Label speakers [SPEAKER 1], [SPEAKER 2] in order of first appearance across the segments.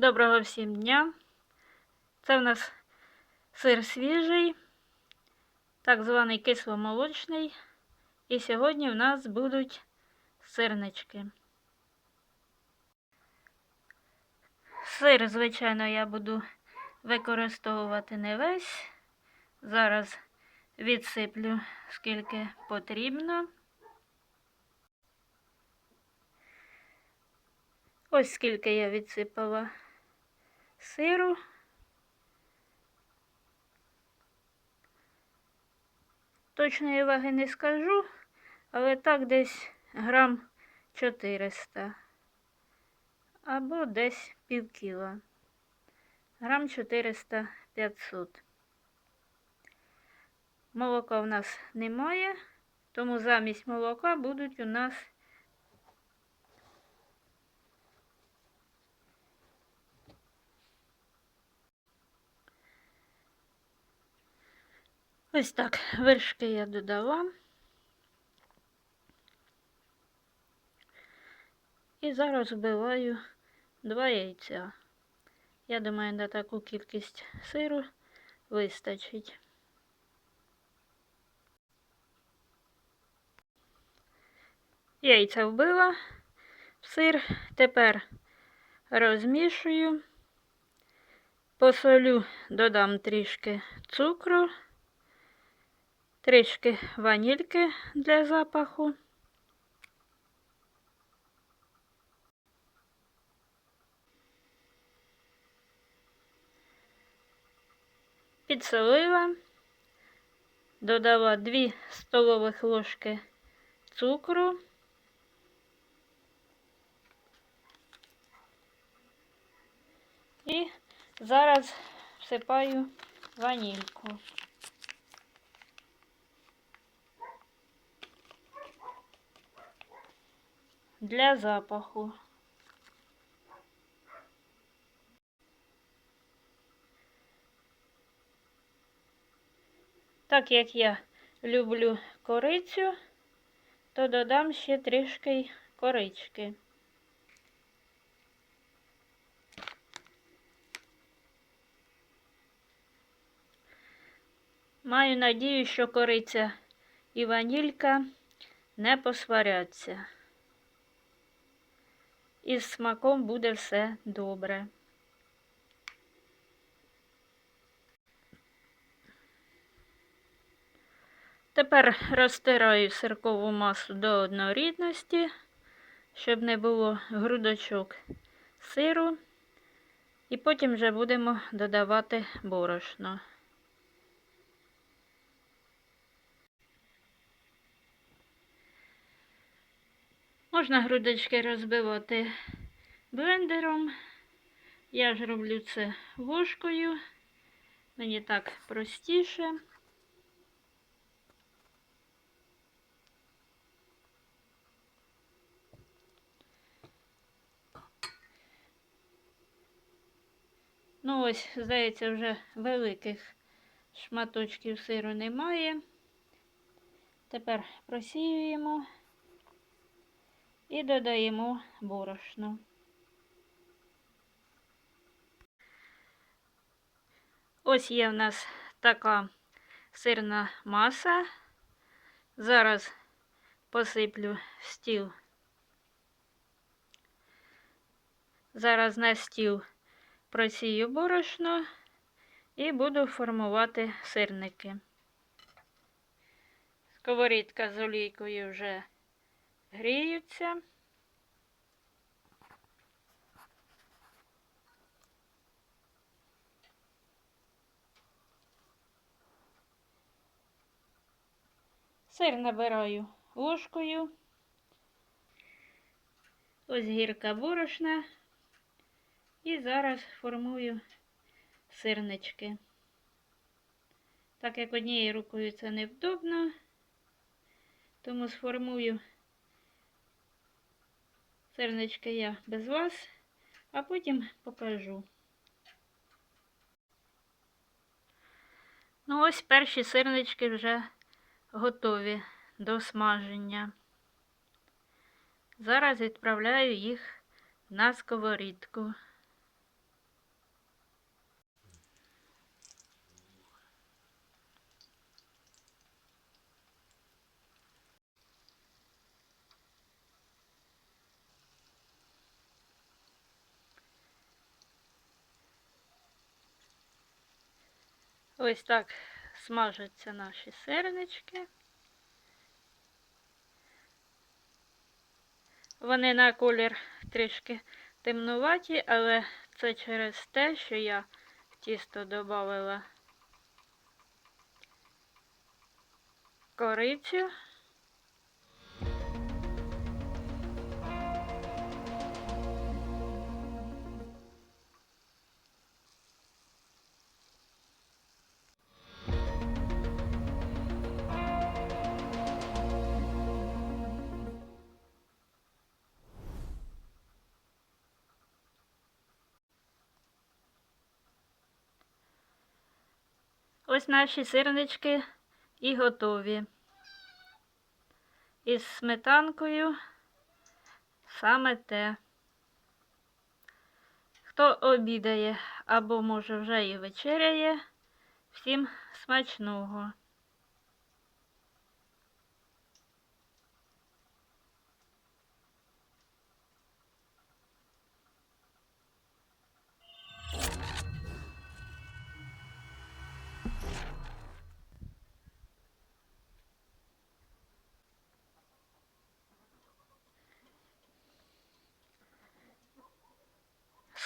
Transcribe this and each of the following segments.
[SPEAKER 1] Доброго всім дня. Це в нас сир свіжий, так званий кисломолочний. І сьогодні в нас будуть сирнички. Сир, звичайно, я буду використовувати не весь. Зараз відсиплю скільки потрібно. Ось скільки я відсипала сиру. Точної ваги не скажу, але так десь грам 400 або десь пів кіла. Грам 400-500. Молока в нас немає, тому замість молока будуть у нас Ось так, вершки я додала. І зараз вбиваю два яйця. Я думаю, на таку кількість сиру вистачить. Яйця вбила в сир. Тепер розмішую, посолю, додам трішки цукру трішки ванільки для запаху. Підсолила, додала 2 столових ложки цукру. І зараз всипаю ванільку. Для запаху. Так як я люблю корицю, то додам ще трішки корички. Маю надію, що кориця і ванілька не посваряться і смаком буде все добре. Тепер розтираю сиркову масу до однорідності, щоб не було грудочок сиру, і потім вже будемо додавати борошно. Можна грудочки розбивати блендером. Я ж роблю це ложкою. Мені так простіше. Ну, ось, здається, вже великих шматочків сиру немає. Тепер просіюємо і додаємо борошно. Ось є в нас така сирна маса. Зараз посиплю стіл. Зараз на стіл просію борошно і буду формувати сирники. Сковорідка з олійкою вже гріються. Сир набираю ложкою. Ось гірка борошна. І зараз формую сирнички. Так як однією рукою це невдобно, тому сформую Сирнички я без вас, а потім покажу. Ну, ось перші сирнички вже готові до смаження. Зараз відправляю їх на сковорідку. Ось так смажаться наші сирнички. Вони на колір трішки темнуваті, але це через те, що я тісто додавала корицю. Ось наші сирнички і готові. Із сметанкою саме те. Хто обідає або, може, вже і вечеряє, всім смачного.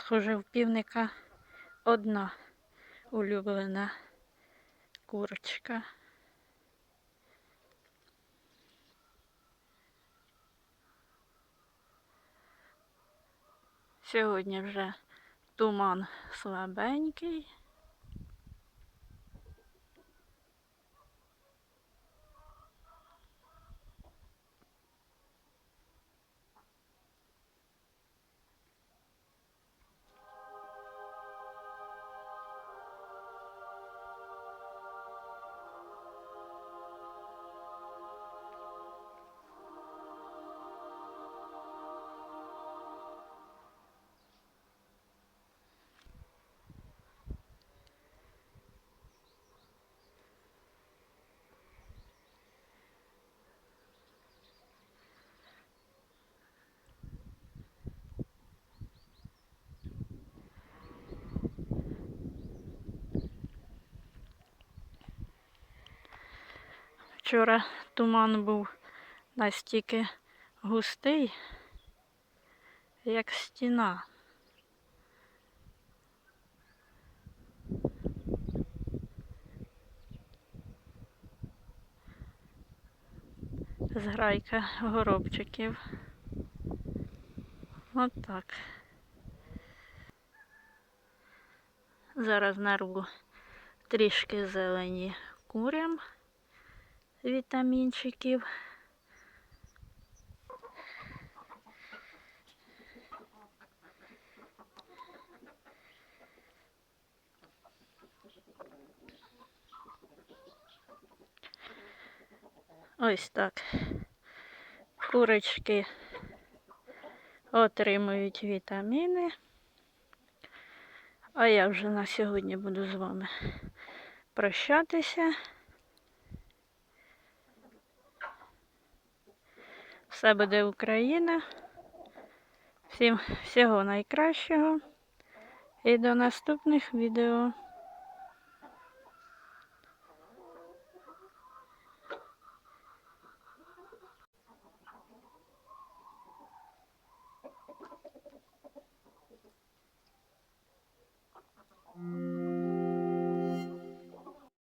[SPEAKER 1] Схоже, в півника одна улюблена курочка. Сьогодні вже туман слабенький. Вчора туман був настільки густий, як стіна. Зграйка горобчиків. От так. Зараз нарву трішки зелені курям вітамінчиків. Ось так. Курочки отримують вітаміни. А я вже на сьогодні буду з вами прощатися. Все буде Україна. Всім всього найкращого і до наступних відео.